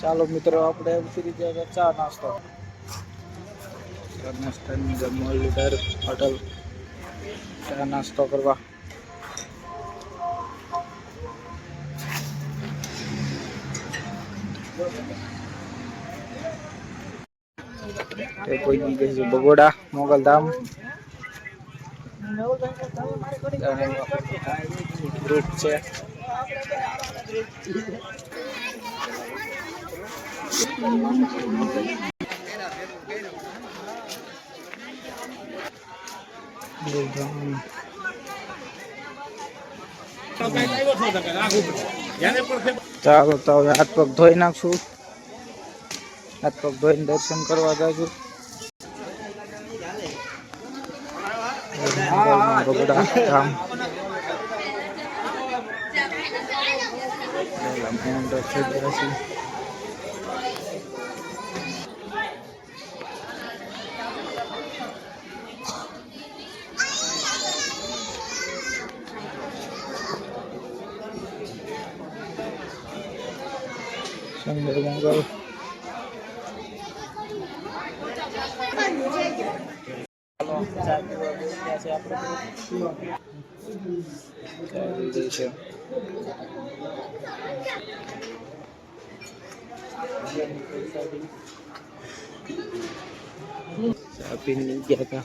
ચાલો મિત્રો, આપણે એમ જાય ચા નાસ્તો. નાસ્તાની જમવાલીદાર હોટલ. ચા નાસ્તો કરવા. કોઈ દી જશે બગોડા, મોગલધામ. ફ્રૂટ છે. ચાલો તો હાથ પગ ધોઈ નાખશું. હાથ પગ ધોઈને દર્શન કરવા જાશું. ધામ. Nanggal-nanggal. Sabi ni Jaka,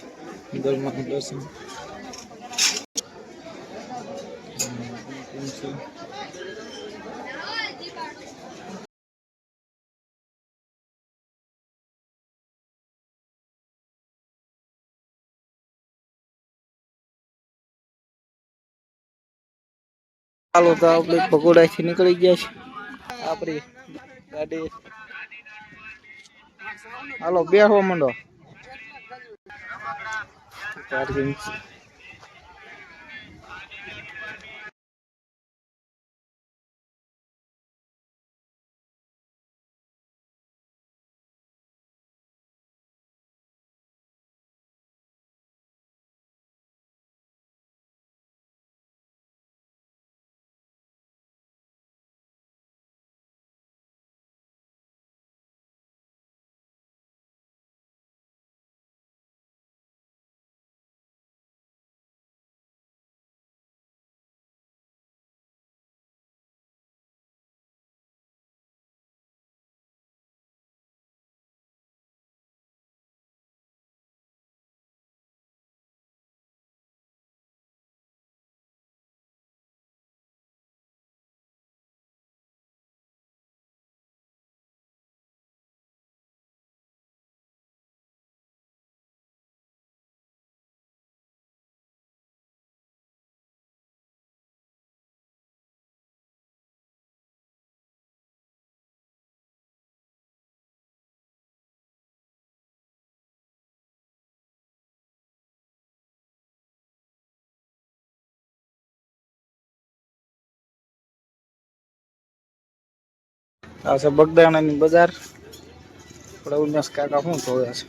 Idol Mandosan. Thank you. ચાલો તો આપણે પકોડાથી નીકળી ગયા છે. આપણી ગાડી. હાલો બેહો મંડો. પાર્કિંગ આ છે બગદાણાની બજાર. આપણે ઉમેશ કાકા શું જોવે છે?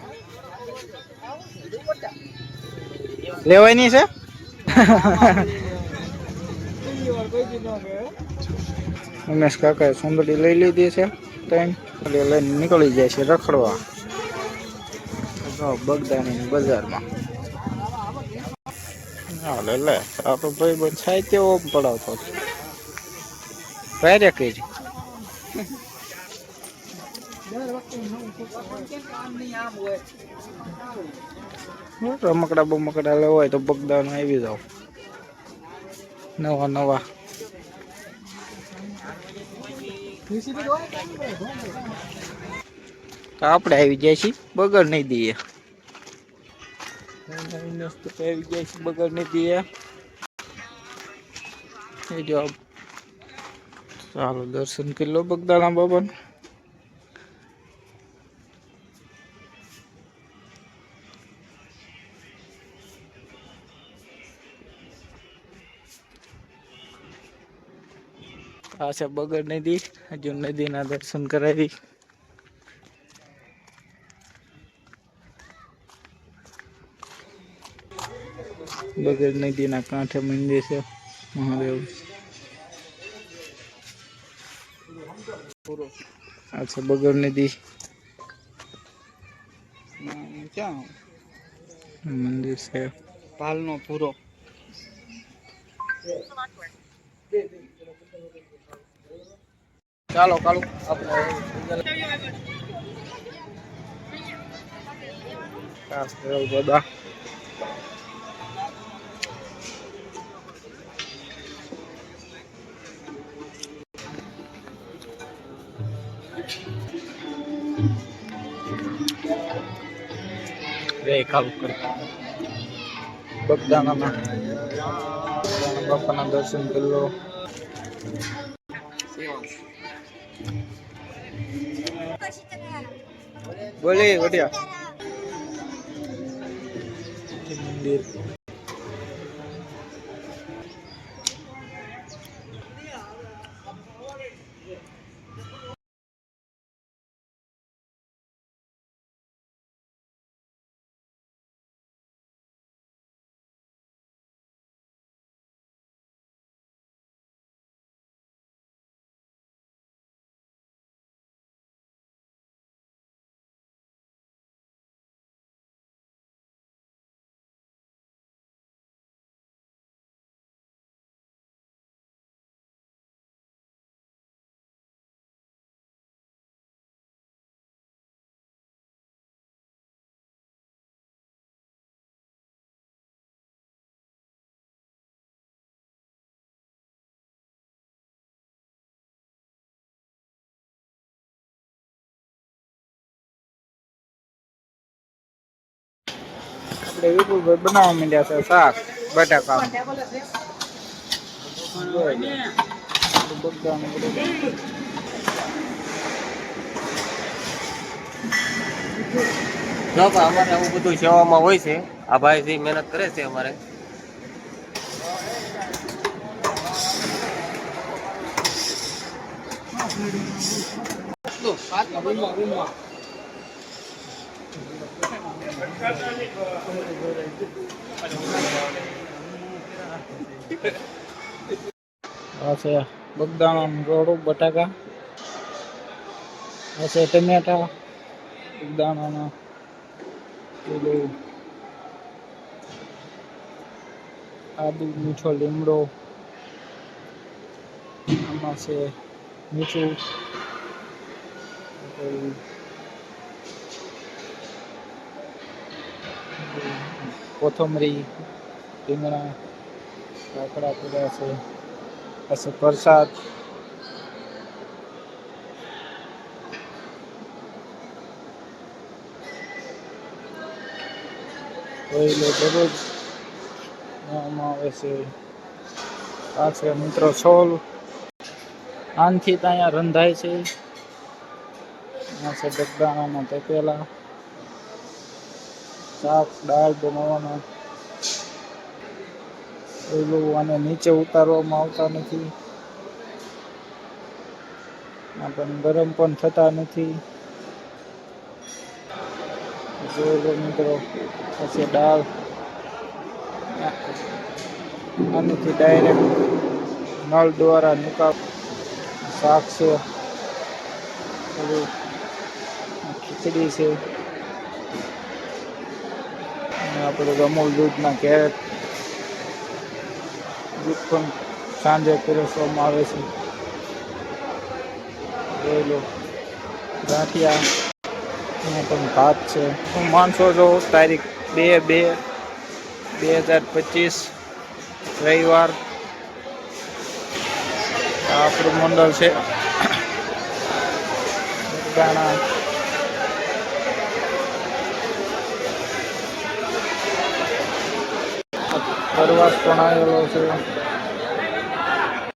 લેવાની છે? ઉમેશ કાકાએ સુંદરી લઈ લીધી છે ત્રણ. એટલે લઈને નીકળી જાય છે રખડવા. બગદાણાની બજારમાં. હાલે લે આપણો ભાઈ બંધ થાય તેવો પડાવતો પહેરે કઈ રમકડા બમકડા લેવા હોય તો બગદાન આવી જાવ નવા નવા. આપણે આવી જાય છીએ બગડ નહીં દઈએ. આવી જાય છે બગડ નહીં દઈએ. જો ચાલો, દર્શન કરી લો બગદાણા બાબાનું. આ છે બગડ નદી હજુ નદીના દર્શન કરાવી બગડ નદીના કાંઠે મંદિર છે, મહાદેવ. પૂરો આ છે બગર દી ક્યાં? મંદિર છે. પાલનો પૂરો. ચાલો કાલુ. આપણે બધા. રે કાલુ કરી. બગદાણાના બગદાણા બાપાના દર્શન કરી લો. બોલે વટિયા મંદિર. બનાવવા માંડ્યા છે શાક, બટાકા. અમારે આવું બધું સેવામાં હોય છે. આ ભાઈ મહેનત કરે છે અમારે. આ છે બગદાણા રોડું, બટાકા. આ છે ટમેટા. બગદાણાના પેલું આદુ, મીઠો લીમડો. આમાં છે મીઠું. કોથમરી, રીંગણા કાકડા પડ્યા છે, પછી પ્રસાદ. કોયલો દરરોજ આમાં આવે છે. આ છે મિત્રો છોલ. આનથી ત્યાં રંધાય છે. આ છે બગદાણાના તપેલા. શાક, દાળ બનાવવાનો. ઓલું આને નીચે ઉતારવામાં આવતા નથી. પણ ગરમ પણ થતા નથી. જોઈ મિત્રો, પછી દાળ. આનાથી ડાયરેક્ટ નળ દ્વારા નિકાલ શાક છે. ખીચડી છે. આપણે અમૂલ દૂધના કેરેટ દૂધ પણ સાંજે પીરસવામાં આવે છે. જોઈ લો ગાંઠિયા પણ ભાત છે. હું માનસો છો તારીખ બે બે બે હજાર પચીસ, રવિવાર આપણું મંડળ છે. બગદાણા પ્રવાસ પણ આવેલો છે.